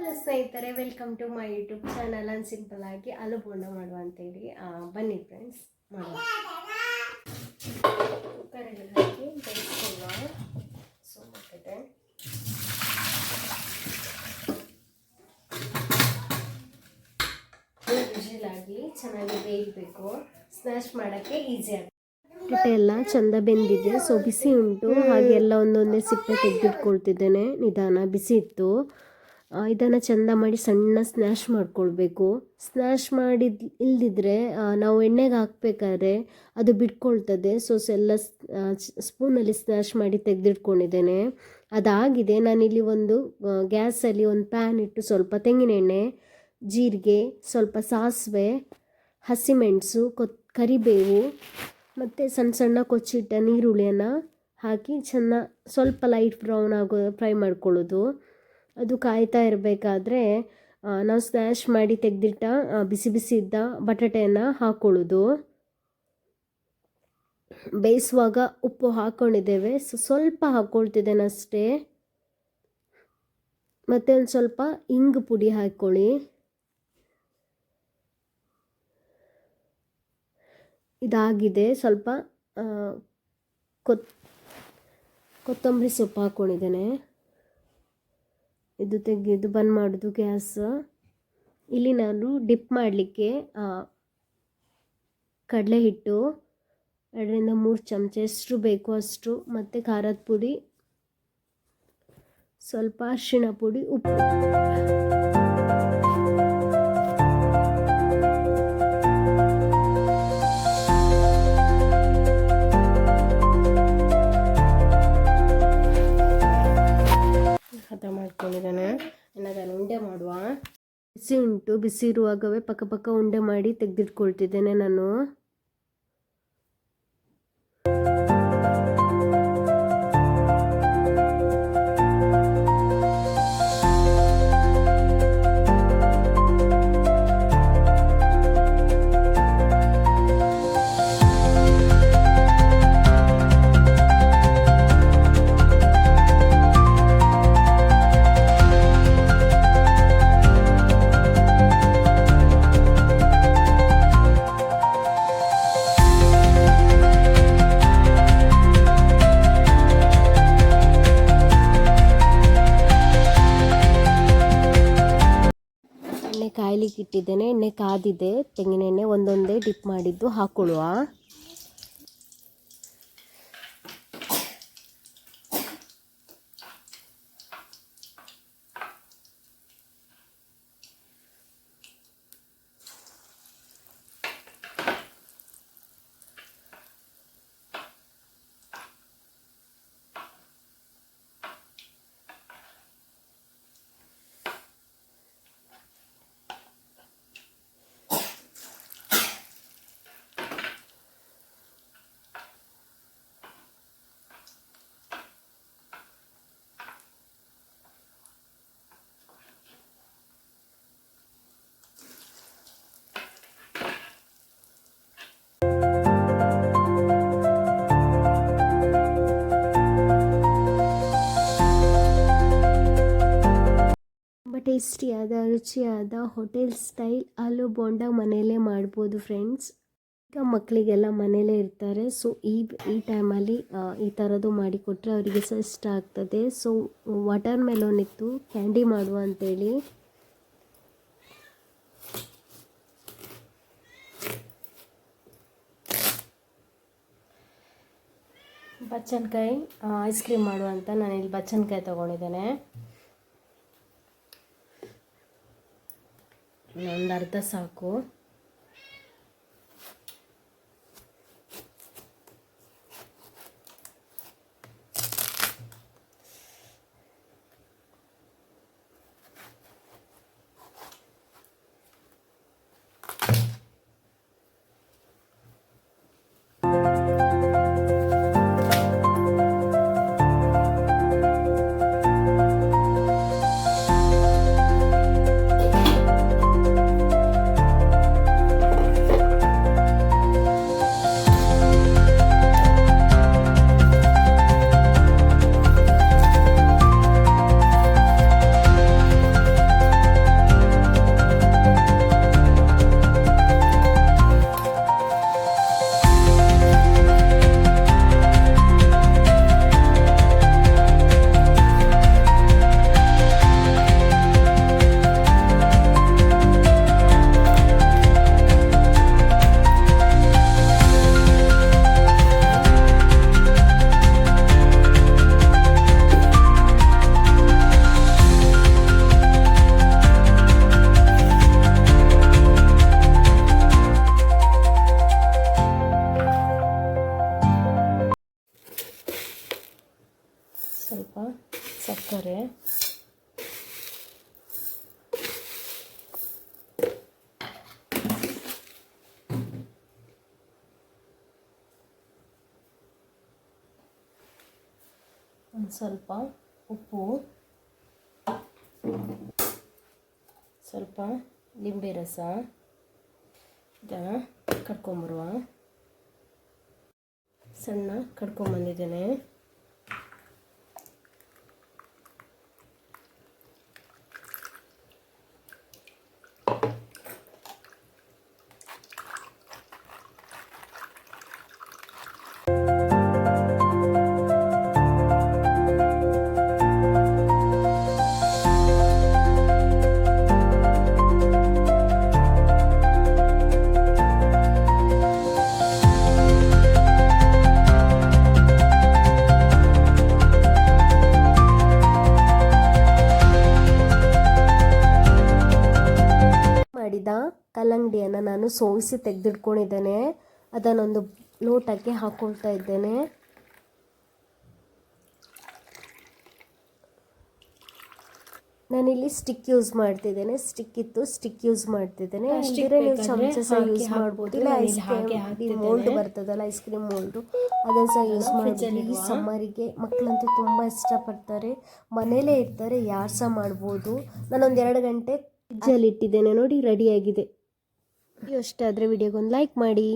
Hello ಸ್ನೇಹಿತರೆ welcome to my YouTube channel an simple ಆಗಿ ಆಲೂ ಬೋಂಡ ಮಾಡುವ ಅಂತೇಳಿ ಬನ್ನಿ ಫ್ರೆಂಡ್ಸ್ ಮಾಡುವ ಚೆನ್ನಾಗಿ ಬೇಯಬೇಕು. ಸ್ನ್ಯಾಶ್ ಮಾಡೋಕ್ಕೆ ಈಸಿ ಆಗುತ್ತೆ ಎಲ್ಲ ಚಂದ ಬೆಂದಿದೆ. ಸೊ ಬಿಸಿ ಉಂಟು. ಹಾಗೆ ಎಲ್ಲ ಒಂದೊಂದೇ ಸಿಪ್ಪೆ ತೆಗೆದಿಟ್ಕೊಳ್ತಿದ್ದೇನೆ. ನಿಧಾನ, ಬಿಸಿ ಇತ್ತು. ಇದನ್ನು ಚಂದ ಮಾಡಿ ಸಣ್ಣ ಸ್ನ್ಯಾಶ್ ಮಾಡ್ಕೊಳ್ಬೇಕು. ಸ್ನ್ಯಾಶ್ ಮಾಡಿದ್ ಇಲ್ದಿದ್ರೆ ನಾವು ಎಣ್ಣೆಗೆ ಹಾಕ್ಬೇಕಾದ್ರೆ ಅದು ಬಿಟ್ಕೊಳ್ತದೆ. ಸೊ ಎಲ್ಲ ಸ್ಪೂನಲ್ಲಿ ಸ್ನ್ಯಾಶ್ ಮಾಡಿ ತೆಗೆದಿಟ್ಕೊಂಡಿದ್ದೇನೆ. ಅದಾಗಿದೆ. ನಾನಿಲ್ಲಿ ಒಂದು ಗ್ಯಾಸಲ್ಲಿ ಒಂದು ಪ್ಯಾನ್ ಇಟ್ಟು ಸ್ವಲ್ಪ ತೆಂಗಿನ ಎಣ್ಣೆ, ಜೀರಿಗೆ, ಸ್ವಲ್ಪ ಸಾಸಿವೆ, ಹಸಿಮೆಣಸು, ಕೊತ್ ಕರಿಬೇವು, ಮತ್ತು ಸಣ್ಣ ಸಣ್ಣ ಕೊಚ್ಚಿಟ್ಟ ನೀರುಳ್ಳಿಯನ್ನು ಹಾಕಿ ಚೆನ್ನ ಸ್ವಲ್ಪ ಲೈಟ್ ಬ್ರೌನ್ ಆಗೋ ಫ್ರೈ ಮಾಡ್ಕೊಳ್ಳೋದು. ಅದು ಕಾಯ್ತಾ ಇರಬೇಕಾದ್ರೆ ನಾವು ಸ್ನ್ಯಾಶ್ ಮಾಡಿ ತೆಗೆದಿಟ್ಟ ಬಿಸಿ ಬಿಸಿ ಇದ್ದ ಬಟಾಟೆಯನ್ನು ಹಾಕ್ಕೊಳ್ಳೋದು ಬೇಯಿಸುವಾಗ ಉಪ್ಪು ಹಾಕ್ಕೊಂಡಿದ್ದೇವೆ ಸೊ, ಸ್ವಲ್ಪ ಹಾಕ್ಕೊಳ್ತಿದ್ದೇನೆ ಅಷ್ಟೇ. ಮತ್ತು ಒಂದು ಸ್ವಲ್ಪ ಇಂಗು ಪುಡಿ ಹಾಕ್ಕೊಳ್ಳಿ. ಇದಾಗಿದೆ. ಸ್ವಲ್ಪ ಕೊತ್, ಕೊತ್ತಂಬರಿ ಸೊಪ್ಪು ಹಾಕ್ಕೊಂಡಿದ್ದೇನೆ ಇದು ತೆಗೆದು ಬಂದ್ ಮಾಡೋದು ಗ್ಯಾಸ್. ಇಲ್ಲಿ ನಾನು ಡಿಪ್ ಮಾಡಲಿಕ್ಕೆ ಕಡಲೆ ಹಿಟ್ಟು ಎರಡರಿಂದ ಮೂರು ಚಮಚ ಎಷ್ಟು ಬೇಕು ಅಷ್ಟು, ಮತ್ತು ಖಾರದ ಪುಡಿ, ಸ್ವಲ್ಪ ಅರಿಶಿಣ ಪುಡಿ, ಉಪ್ಪು. ಬಿಸಿ ಇರುವಾಗವೇ ಪಕ್ಕ ಪಕ್ಕ ಉಂಡೆ ಮಾಡಿ ತೆಗೆದಿಟ್ಕೊಳ್ತಿದ್ದೇನೆ ನಾನು. ಕಾಯ್ಲಿಕ್ಕೆ ಇಟ್ಟಿದ್ದೇನೆ ಎಣ್ಣೆ ಕಾದಿದೆ ತೆಂಗಿನೆಣ್ಣೆ ಒಂದೊಂದೇ ಡಿಪ್ ಮಾಡಿದ್ದು ಹಾಕೊಳ್ಳುವ. ಟೇಸ್ಟಿಯಾದ, ರುಚಿಯಾದ ಹೋಟೆಲ್ ಸ್ಟೈಲ್ ಆಲೂ ಬೋಂಡ ಮನೆಯಲ್ಲೇ ಮಾಡ್ಬೋದು ಫ್ರೆಂಡ್ಸ್ ಈಗ ಮಕ್ಕಳಿಗೆಲ್ಲ ಮನೆಯಲ್ಲೇ ಇರ್ತಾರೆ. ಸೊ ಈ ಈ ಟೈಮಲ್ಲಿ ಈ ಥರದ್ದು ಮಾಡಿಕೊಟ್ರೆ ಅವರಿಗೆ ಸಹ ಇಷ್ಟ ಆಗ್ತದೆ. ಸೊ ವಾಟರ್ ಮೆಲೋನ್ ಇತ್ತು ಕ್ಯಾಂಡಿ ಮಾಡುವ ಅಂತೇಳಿ. ಬಚ್ಚನ್ಕಾಯಿ ಐಸ್ ಕ್ರೀಮ್ ಮಾಡುವಂತ ನಾನಿಲ್ಲಿ ಬಚ್ಚನ್ಕಾಯಿ ತೊಗೊಂಡಿದ್ದೇನೆ. ಒಂದು ಅರ್ಧ ಸಾಕು. ಒಂದು ಸ್ವಲ್ಪ ಉಪ್ಪು ಸ್ವಲ್ಪ ನಿಂಬೆ ರಸ ಇದನ್ನು ಕಟ್ಕೊಂಬರುವ. ಸಣ್ಣ ಕಡ್ಕೊಂಬಂದಿದ್ದೇನೆ ಕಲ್ಲಂಗಡಿಯನ್ನು ನಾನು ಸೋಸಿ ತೆಗೆದಿಟ್ಕೊಂಡಿದ್ದೇನೆ. ಅದನ್ನೊಂದು ಲೋಟಕ್ಕೆ ಹಾಕ್ಕೊಳ್ತಾ ಇದ್ದೇನೆ. ನಾನಿಲ್ಲಿ ಸ್ಟಿಕ್ ಯೂಸ್ ಮಾಡ್ತಿದ್ದೇನೆ. ಸ್ಟಿಕ್ ಇತ್ತು ಸ್ಟಿಕ್ ಯೂಸ್ ಮಾಡ್ತಿದ್ದೇನೆ. ನೀವು ಚಮಚ ಸಹ ಯೂಸ್ ಮಾಡ್ಬೋದು. ಇಲ್ಲ ಐಸ್ ಕ್ರೀಮ್ ಮೋಲ್ಡ್ ಬರ್ತದಲ್ಲ ಐಸ್ ಕ್ರೀಮ್ ಮೋಲ್ಡ್ ಅದನ್ನು ಸಹ ಯೂಸ್ ಮಾಡ್ಬೋದು ಈ ಸಮ್ಮರಿಗೆ ಮಕ್ಕಳಂತೂ ತುಂಬ ಇಷ್ಟಪಡ್ತಾರೆ. ಮನೇಲೇ ಇರ್ತಾರೆ ಯಾರು ಸಹ ಮಾಡ್ಬೋದು. ನಾನೊಂದು ಎರಡು ಗಂಟೆ ಫ್ರಿಜ್ಜಲ್ಲಿ ಇಟ್ಟಿದ್ದೇನೆ. ನೋಡಿ ರೆಡಿಯಾಗಿದೆ ಇಷ್ಟ ಆದರೆ ವಿಡಿಯೋಗೊಂದು ಲೈಕ್ ಮಾಡಿ.